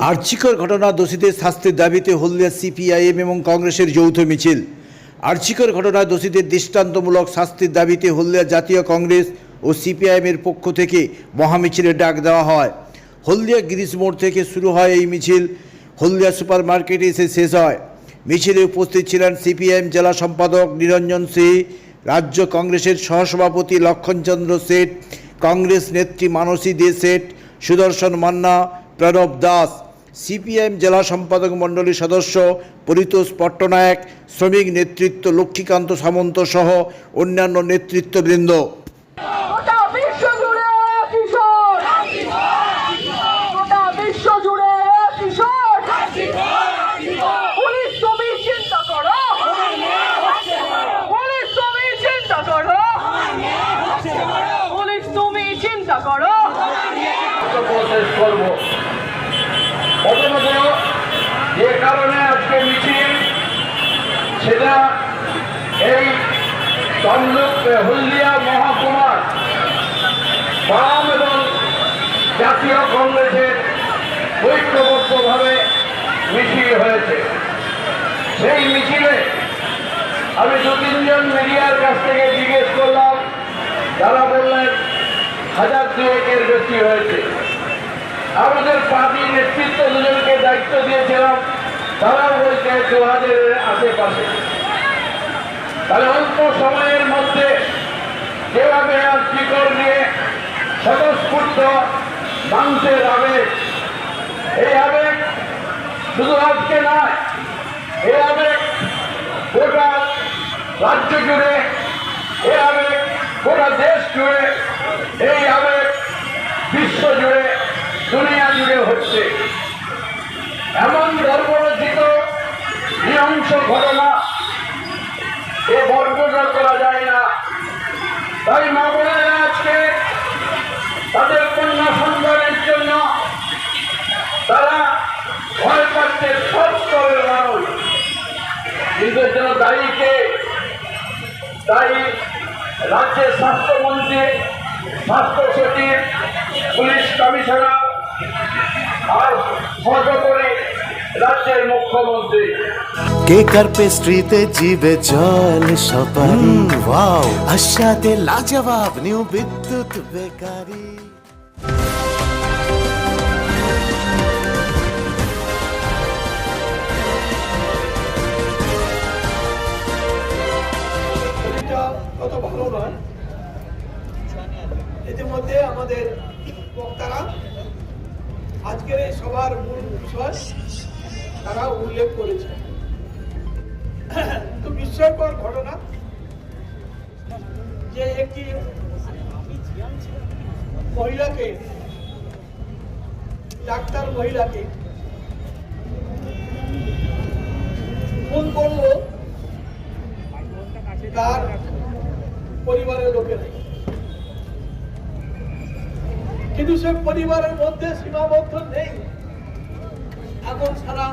আর্চিকর ঘটনা দোষীদের শাস্তির দাবিতে হলদিয়া সিপিআইএম এবং কংগ্রেসের যৌথ মিছিল। আর্চিকর ঘটনায় দোষীদের দৃষ্টান্তমূলক শাস্তির দাবিতে হলদিয়া জাতীয় কংগ্রেস ও সিপিআইএমের পক্ষ থেকে মহামিছিলের ডাক দেওয়া হয়। হলদিয়া গিরিশ মোড় থেকে শুরু হয় এই মিছিল। হলদিয়া সুপার মার্কেটে এসে শেষ হয়। মিছিলে উপস্থিত ছিলেন সিপিআইএম জেলা সম্পাদক নিরঞ্জন সিং, রাজ্য কংগ্রেসের সহসভাপতি লক্ষণচন্দ্র শেঠ, কংগ্রেস নেত্রী মানসী দে শেঠ, সুদর্শন মান্না প্রণব দাস, সিপিএম জেলা সম্পাদক মণ্ডলীর সদস্য পরিতোষ পট্টনায়ক, শ্রমিক নেতৃত্ব লক্ষ্মীকান্ত সামন্ত সহ অন্যান্য নেতৃত্ববৃন্দ গোটা বিশ্ব জুড়ে কিশোর গোটা বিশ্ব জুড়ে কিশোর পুলিশ তুমি চিন্তা করো পুলিশ তুমি চিন্তা করো পুলিশ তুমি চিন্তা করো প্রসেস করব প্রথমত যে কারণে আজকে মিছিল, সেটা এই হলদিয়া মহকুমার বাম এবং জাতীয় কংগ্রেসের ঐক্যবদ্ধভাবে মিছিল হয়েছে। সেই মিছিলে আমি দু তিনজন মিডিয়ার কাছ থেকে জিজ্ঞেস করলাম, তারা বললেন, হাজার দুয়েকের বেশি হয়েছে। আমাদের পার্টির নেতৃত্ব দুজনকে দায়িত্ব দিয়েছিলাম। তারা বলছে দু হাজারের আশেপাশে। তাহলে অল্প সময়ের মধ্যে যেভাবে আর শিকড় নিয়ে স্বতঃস্ফূর্ত মানুষের আবেগ এই আবেগ শুধু আজকে নয়, এই আবেগ গোটা রাজ্য জুড়ে, এই আবেগ গোটা দেশ জুড়ে, এই আবেগ বিশ্ব জুড়ে হচ্ছে। এমন গর্বরচিত নৃশংস ঘটনা এ বর্ণনা করা যায় না। তাই মা আজকে তাদের কন্যা সন্তানের জন্য তারা ভয় পাচ্ছে সব স্তরের মানুষ নিজের জন্য দায়ীকে, তাই রাজ্যের স্বাস্থ্যমন্ত্রী, স্বাস্থ্য সচিব, পুলিশ কমিশনার মুখ্যমন্ত্রী কেকার পেস্ট্রিতে জিবে জল সপারি ওয়াও। আশাতে লাজবাব নিউ বিদ্যুৎ বেকারি। ভালো নয়। ইতিমধ্যে আমাদের বক্তারা আজকের এই সবার মূল বিষয় তারা উল্লেখ করেছে। তো বিস্ময়কর ঘটনা যে একটি মহিলাকে, ডাক্তার মহিলাকে ফোন করল তার পরিবারের লোকেরা কিন্তু সে পরিবারের মধ্যে সীমাবদ্ধ নেই। এখন সারা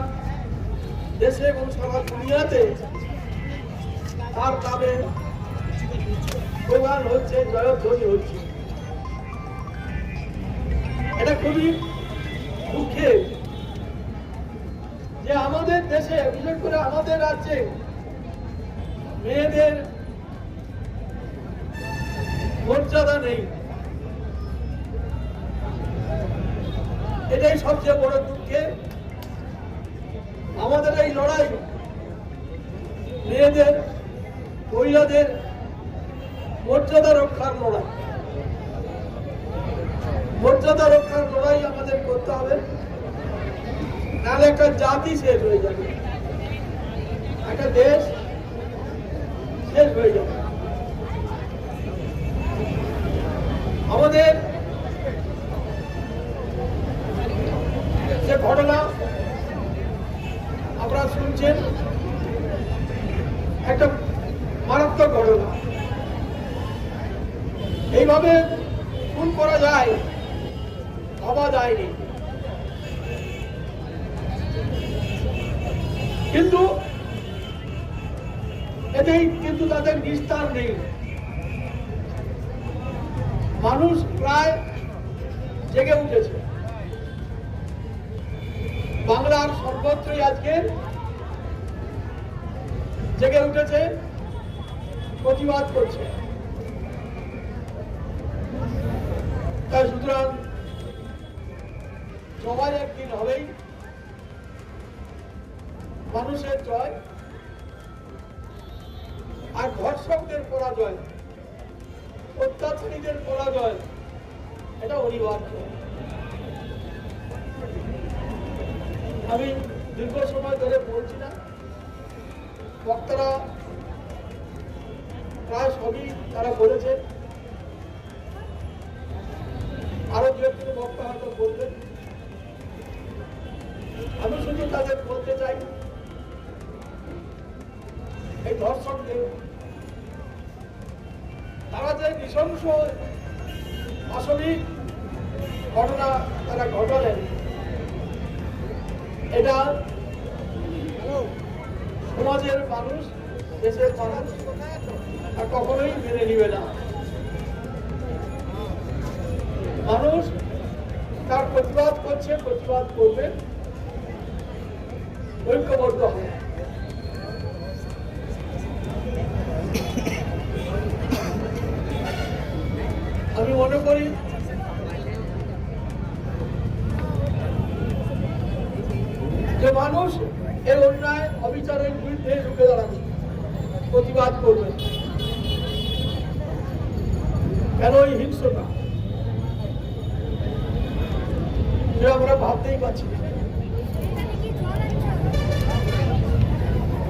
দেশে এবং সারা দুনিয়াতে তার নামে প্রধান হচ্ছে, জয়ধ্বনি হচ্ছে। এটা খুবই দুঃখের যে আমাদের দেশে, বিশেষ করে আমাদের রাজ্যে মেয়েদের মর্যাদা নেই। এটাই সবচেয়ে বড় দুঃখে আমাদের এই লড়াই মেয়েদের, মহিলাদের মর্যাদা রক্ষার লড়াই। মর্যাদা রক্ষার লড়াই আমাদের করতে হবে। নাহলে একটা জাতি শেষ হয়ে যাবে। একটা দেশ শেষ হয়ে যাবে। আমাদের যে ঘটনা শুনছেন একটা মারাত্মক ঘটনা। এইভাবে খুন করা যায়, ভাবা যায়নি। কিন্তু এতেই কিন্তু তাদের নিস্তার নেই। মানুষ প্রায় জেগে উঠেছে। বাংলার সর্বত্রই আজকে জেগে উঠেছে, প্রতিবাদ করছে। তাই সুতরাং জয় একদিন হবেই মানুষের জয় আর ধর্ষকদের পরাজয়, অত্যাচারীদের পরাজয়, এটা অনিবার্য। আমি দীর্ঘ সময় ধরে বলছি না বক্তারা প্রায় সবই তারা বলেছে আরও দু একজন বক্তা হয়তো বলবেন। আমি শুধু তাদের বলতে চাই, এই ধর্ষকদের তারা যে নৃশংস আসলিক ঘটনা তারা ঘটালেন, এটা সমাজের মানুষ, দেশের মানুষ কখনোই মেনে নিবে না। মানুষ তার প্রতিবাদ করছে, প্রতিবাদ করবে। ঐক্যবদ্ধ হবে। আমি মনে করি যে মানুষ এর অন্যায় অবিচারের বিরুদ্ধে রুখে দাঁড়াবে। প্রতিবাদ করবে। কেন এই হিংসতা আমরা ভাবতেই পারছি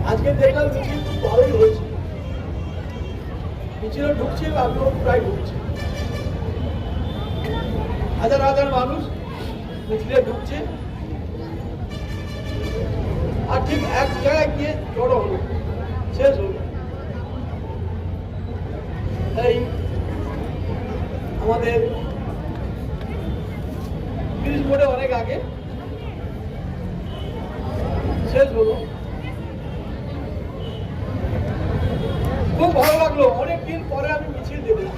আজকে দেখলাম মিছিল খুব ভালোই হয়েছে। মিছিলে ঢুকছে আমিও প্রায় ঢুকছি। হাজার হাজার মানুষ মিছিলে ঢুকছে। আর ঠিক এক জায়গায় গিয়ে জড়ো হলো। শেষ হলো। এই আমাদের তিরিশ বোর্ডে অনেক আগে শেষ হলো। খুব ভালো লাগল। অনেক দিন পরে আমি মিছিল দেখলাম